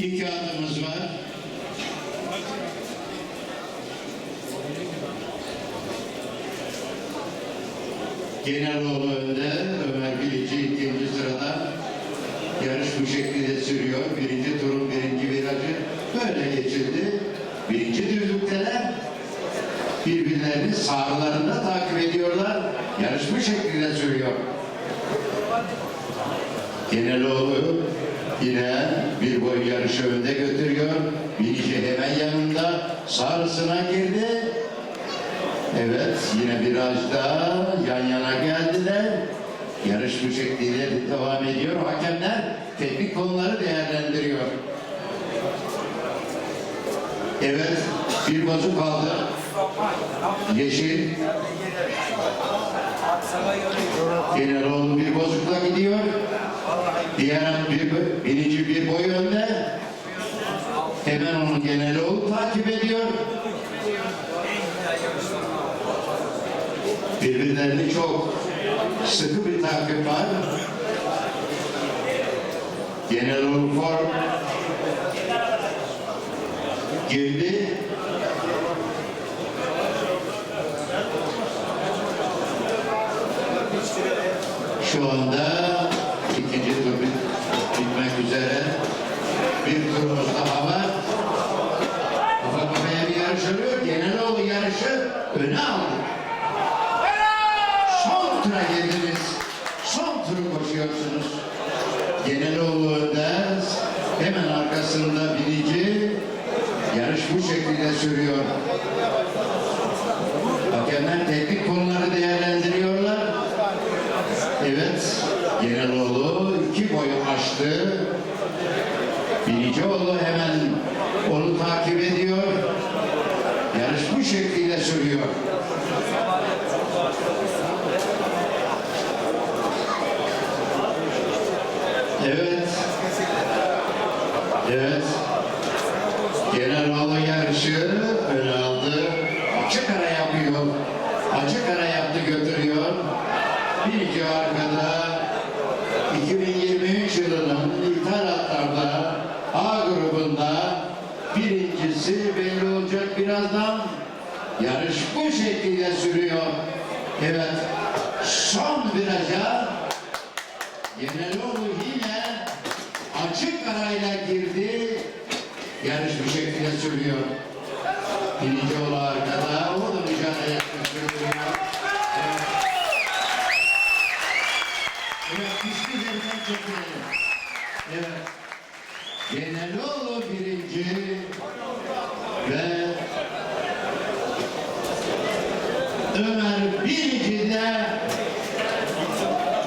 İki adımız var. Genaloğlu önde, Ömer Bilici ikinci sırada. Yarış bu şekilde sürüyor. Birinci turun birinci virajı böyle geçildi. Birinci düzlükteler birbirlerini sağlarında takip ediyorlar. Yarış bu şekilde sürüyor. Genaloğlu yine bir boy yarışı önde götürüyor. Binici hemen yanında sağrısına girdi. Evet yine virajda yan yana geldiler. Yarış bu şekilde devam ediyor. Hakemler teknik konuları değerlendiriyor. Evet bir bozuk kaldı. Yeşil. Diğer bir, birinci bir boy önde. Hemen onu Genaloğlu takip ediyor. Birbirlerini çok sıkı bir takip var. Genaloğlu form girdi. Şu anda ikinci bit- bitmek üzere. Bir turumuz daha var. Kafa kafaya bir yarış oluyor. Genaloğlu yarışı öne aldı. Son tura geldiniz. Son turu koşuyorsunuz. Genaloğlu önden. Hemen arkasında binici. Yarış bu şekilde sürüyor. Hakemler teknik konuları değerlendiriyorlar. Evet, Genaloğlu iki boyu aştı. Binicioğlu hemen onu takip ediyor. Yarış bu şekilde sürüyor. Evet. Evet. Genaloğlu yarışı öne aldı. Açık ara yapıyor. Açık ara yaptı götürüyor. Birinci arkada birazdan. Yarış bu şekilde sürüyor. Evet. Son viraja Genaloğlu yine açık arayla girdi. Yarış bu şekilde sürüyor. Birinci oğlu arkada. O da mücadele etmek sürüyor. Evet. Evet, hiçbir yerden çekilelim. Evet. Genaloğlu birinci ve Then